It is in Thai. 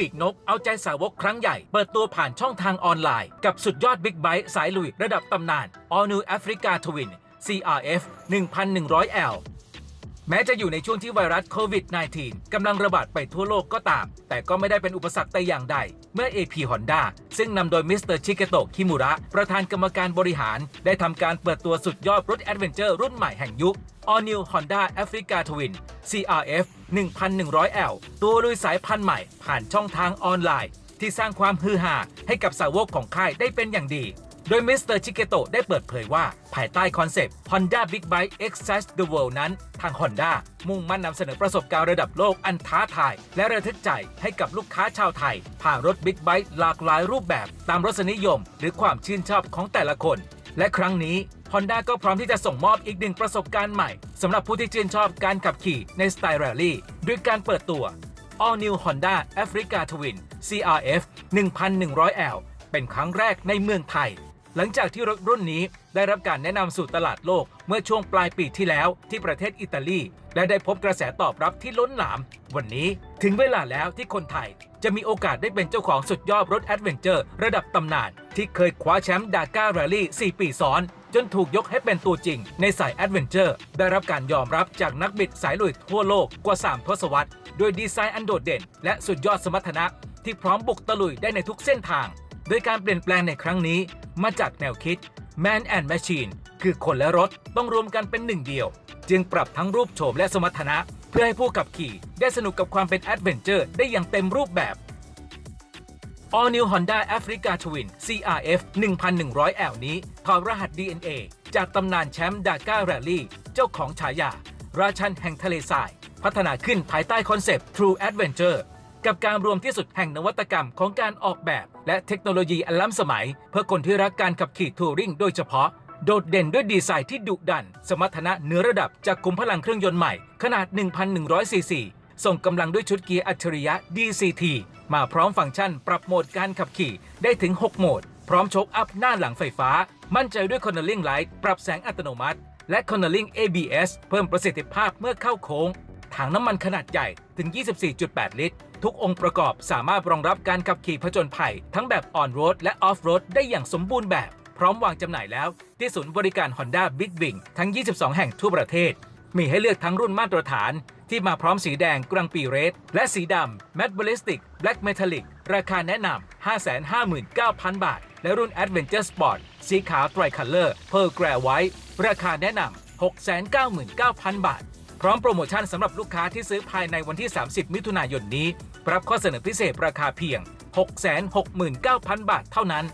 ปีกนก เอาใจสาวกครั้งใหญ่ เปิดตัวผ่านช่องทางออนไลน์ กับสุดยอดบิ๊กไบค์สายลุยระดับตำนาน All New Africa Twin CRF 1100L แม้จะอยู่ในช่วงที่ไวรัสโควิด -19 กำลังระบาดไปทั่วโลกก็ตาม แต่ก็ไม่ได้เป็นอุปสรรคแต่อย่างใด เมื่อ AP Honda ซึ่งนำโดยมิสเตอร์ชิเกโตะคิมุระ ประธานกรรมการบริหาร ได้ทำการเปิดตัวสุดยอดรถแอดเวนเจอร์รุ่นใหม่แห่งยุค All New Honda Africa Twin CRF 1100L ตัวลุยสายพันธุ์ใหม่ผ่านช่องทางออนไลน์ ที่สร้างความฮือฮาให้กับสาวกของค่ายได้เป็นอย่างดี โดยมิสเตอร์ชิเกโตได้เปิดเผยว่า ภายใต้คอนเซปต์ Honda Big Bike Excite the World นั้น ทาง Honda มุ่งมั่นนำเสนอประสบการณ์ระดับโลกอันท้าทาย และระทึกใจให้กับลูกค้าชาวไทย ผ่านรถบิ๊กไบค์หลากหลายรูปแบบ ตามรสนิยม หรือความชื่นชอบของแต่ละคน และครั้งนี้ Honda ก็พร้อมที่จะส่งมอบอีกหนึ่งประสบการณ์ใหม่สำหรับผู้ที่ชื่นชอบการขับขี่ในสไตล์แรลลี่ด้วยการเปิดตัว All New Honda Africa Twin CRF 1100L เป็นครั้งแรกในเมืองไทย หลังจากที่รถรุ่นนี้ได้รับการแนะนำสู่ตลาดโลกเมื่อช่วงปลายปีที่แล้วที่ประเทศอิตาลี และได้พบกระแสตอบรับที่ล้นหลาม วันนี้ถึงเวลาแล้วที่คนไทย จะมีโอกาสได้เป็นเจ้าของสุดยอดรถแอดเวนเจอร์ระดับตำนาน ที่เคยคว้าแชมป์ดาก้าแรลลี่4 ปีซ้อน จนถูกยกให้เป็นตัวจริง ในสายแอดเวนเจอร์ได้รับการยอมรับจากนักบิดสายลุยทั่วโลกกว่า 3 ทศวรรษด้วยดีไซน์อันโดดเด่น และสุดยอดสมรรถนะที่พร้อมบุกตะลุยได้ในทุกเส้นทาง โดยการเปลี่ยนแปลงในครั้งนี้มาจากแนวคิด Man and Machine คือคนและรถต้องรวมกันเป็นหนึ่งเดียว จึงปรับทั้งรูปโฉมและสมรรถนะ เพื่อให้ผู้ขับขี่ได้สนุกกับความเป็นแอดเวนเจอร์ได้อย่างเต็มรูปแบบ All New Honda Africa Twin CRF 1100L นี้ถอดรหัส DNA จากตำนานแชมป์ดาก้าแรลลี่เจ้าของฉายา ราชันแห่งทะเลทราย พัฒนาขึ้นภายใต้คอนเซปต์ True Adventure กับการรวมที่สุดแห่งนวัตกรรมของการออกแบบ และเทคโนโลยีอันล้ำสมัย เพื่อคนที่รักการขับขี่ทัวริงโดยเฉพาะ โดดเด่นด้วยดีไซน์ที่ดุดัน สมรรถนะเหนือระดับจากคุมพลังเครื่องยนต์ใหม่ ขนาด 1,100ซีซีส่งกำลังด้วยชุดเกียร์อัจฉริยะ DCT มาพร้อมฟังก์ชันปรับโหมดการขับขี่ได้ถึง 6 โหมด พร้อมโชคอัพหน้าหลังไฟฟ้า มั่นใจด้วย Cornering Light ปรับแสงอัตโนมัติ และ Cornering ABS เพิ่มประสิทธิภาพเมื่อเข้าโค้ง ถังน้ำมันขนาดใหญ่ถึง 24.8 ลิตร ทุกองค์ประกอบสามารถรองรับการขับขี่ผจญภัย ทั้งแบบออนโรดและออฟโรดได้อย่างสมบูรณ์แบบ พร้อมวางจำหน่ายแล้ว ที่ศูนย์บริการ Honda Big Wing ทั้ง 22 แห่งทั่วประเทศ มีให้เลือกทั้งรุ่นมาตรฐาน ที่มาพร้อมสีแดงกรังปีเรดและสีดำ Matte Ballistic Black Metallic ราคาแนะนำ559,000 บาท และรุ่น Adventure Sport สีขาว Tricolor Pearl Grey White ราคาแนะนำ699,000 บาท พร้อมโปรโมชั่นสำหรับลูกค้าที่ซื้อภายในวันที่ 30 มิถุนายนนี้ รับข้อเสนอพิเศษราคาเพียง 669,000 บาทเท่านั้น